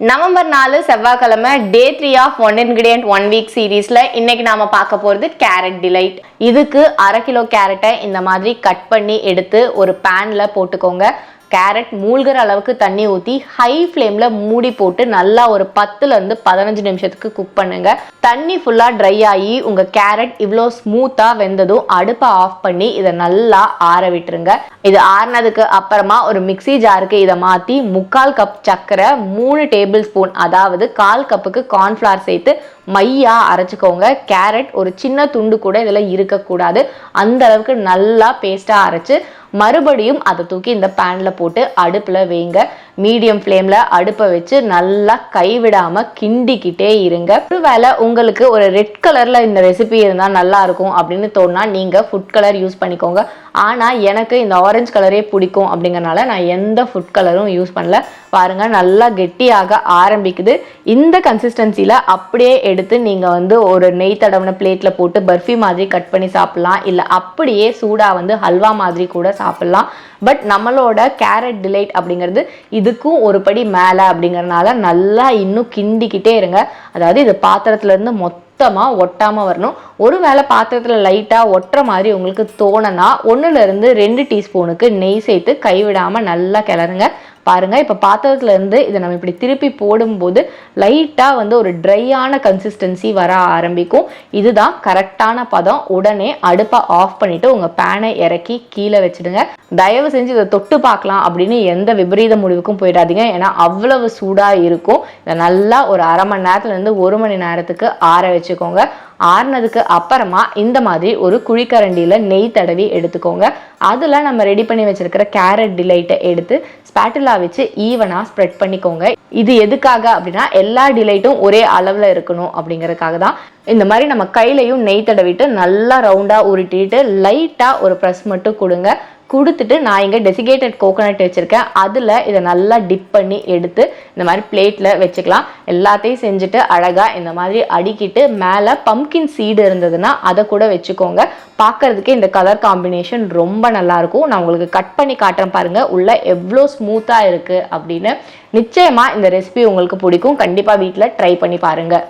November நாலு செவ்வாய்க்கிழமை day three of one ingredient one week சீரீஸில் இன்னைக்கு நாம பார்க்க போகிறது கேரட் டிலைட் இதுக்கு அரை கிலோ கேரட்டை இந்த மாதிரி கட் பண்ணி எடுத்து ஒரு பேனில் போட்டுக்கோங்க. கேரட் மூழ்கிற அளவுக்கு தண்ணி ஊற்றி ஹை ஃப்ளேமில் மூடி போட்டு நல்லா ஒரு பத்துலேருந்து பதினஞ்சு நிமிஷத்துக்கு குக் பண்ணுங்கள் தண்ணி ஃபுல்லாக ட்ரை ஆகி உங்கள் கேரட் இவ்வளோ ஸ்மூத்தாக வெந்ததும் அடுப்பை ஆஃப் பண்ணி இதை நல்லா ஆற விட்டுருங்க. இது ஆறினதுக்கு அப்புறமா ஒரு மிக்ஸி ஜாருக்கு இதை மாற்றி முக்கால் கப் சர்க்கரை மூணு டேபிள் ஸ்பூன் அதாவது கால் கப்புக்கு கார்ன்ஃப்ளவர் சேர்த்து மையாக அரைச்சிக்கோங்க. கேரட் ஒரு சின்ன துண்டு கூட இதில் இருக்கக்கூடாது. அந்த அளவுக்கு நல்லா பேஸ்ட்டாக அரைச்சு மறுபடியும் அதை தூக்கி இந்த பேனில் போட்டு அடுப்பில் வைங்க. மீடியம் ஃப்ளேமில் அடுப்பை வச்சு நல்லா கைவிடாமல் கிண்டிக்கிட்டே இருங்க. ஒருவேளை உங்களுக்கு ஒரு ரெட் கலரில் இந்த ரெசிபி இருந்தால் நல்லா இருக்கும் அப்படின்னு தோணுனா நீங்கள் ஃபுட் கலர் யூஸ் பண்ணிக்கோங்க. ஆனால் எனக்கு இந்த ஆரஞ்சு கலரே பிடிக்கும் அப்படிங்கறனால நான் எந்த ஃபுட் கலரும் யூஸ் பண்ணல. பாருங்கள் நல்லா கெட்டியாக ஆரம்பிக்குது. இந்த கன்சிஸ்டன்சியில் அப்படியே எடுத்து நீங்கள் வந்து ஒரு நெய் தடவின பிளேட்டில் போட்டு பர்ஃபி மாதிரி கட் பண்ணி சாப்பிட்லாம். இல்லை அப்படியே சூடாக வந்து ஹல்வா மாதிரி கூட சாப்பிட்லாம். பட் நம்மளோட கேரட் டிலைட் அப்படிங்கிறது இதுக்கும் ஒரு படி மேலே அப்படிங்கறனால நல்லா இன்னும் கிண்டிக்கிட்டே இருங்க. அதாவது இது பாத்திரத்துலேருந்து சுத்தமாக ஒட்டாமல் வரணும். ஒரு வேளை பாத்திரத்தில் லைட்டாக ஒட்டுற மாதிரி உங்களுக்கு தோணுனா ஒன்றுலேருந்து ரெண்டு டீஸ்பூனுக்கு நெய் சேர்த்து கைவிடாமல் நல்லா கிளறுங்க. பாருங்கள் இப்போ பாத்திரத்துலேருந்து இதை நம்ம இப்படி திருப்பி போடும்போது லைட்டாக வந்து ஒரு ட்ரையான கன்சிஸ்டன்சி வர ஆரம்பிக்கும். இதுதான் கரெக்டான பதம். உடனே அடுப்பை ஆஃப் பண்ணிவிட்டு உங்கள் பேனை இறக்கி கீழே வச்சுடுங்க. தயவு செஞ்சு இதை தொட்டு பார்க்கலாம் அப்படின்னு எந்த விபரீத முடிவுக்கும் போயிடாதீங்க. ஏன்னா அவ்வளவு சூடாக இருக்கும். இதை நல்லா ஒரு அரை மணி நேரத்துலேருந்து ஒரு மணி நேரத்துக்கு ஆற வச்சுக்கோங்க. ஆறுனதுக்கு அப்புறமா இந்த மாதிரி ஒரு குழிக்கரண்டியில் நெய் தடவி எடுத்துக்கோங்க. அதில் நம்ம ரெடி பண்ணி வச்சிருக்கிற கேரட் டிலைட்டை எடுத்து ஸ்பேட்டிலா வச்சு ஈவனாக ஸ்ப்ரெட் பண்ணிக்கோங்க. இது எதுக்காக அப்படின்னா எல்லா டிலைட்டும் ஒரே அளவில் இருக்கணும் அப்படிங்கறதுக்காக தான். இந்த மாதிரி நம்ம கையிலையும் நெய் தடவிட்டு நல்லா ரவுண்டாக உருட்டிட்டு லைட்டாக ஒரு ப்ரெஸ் மட்டும் கொடுங்க. கொடுத்துட்டு நான் இங்கே டெசிகேட்டட் கோகோனட் வச்சுருக்கேன். அதில் இதை நல்லா டிப் பண்ணி எடுத்து இந்த மாதிரி பிளேட்டில் வச்சுக்கலாம். எல்லாத்தையும் செஞ்சுட்டு அழகாக இந்த மாதிரி அடிக்கிட்டு மேலே பம்கின் சீடு இருந்ததுன்னா அதை கூட வச்சுக்கோங்க. பார்க்கறதுக்கே இந்த கலர் காம்பினேஷன் ரொம்ப நல்லாயிருக்கும் நான் உங்களுக்கு கட் பண்ணி காட்டுறேன் பாருங்கள் உள்ள எவ்வளோ ஸ்மூத்தாக இருக்குது அப்படின்னு. நிச்சயமாக இந்த ரெசிபி உங்களுக்கு பிடிக்கும். கண்டிப்பாக வீட்டில் ட்ரை பண்ணி பாருங்கள்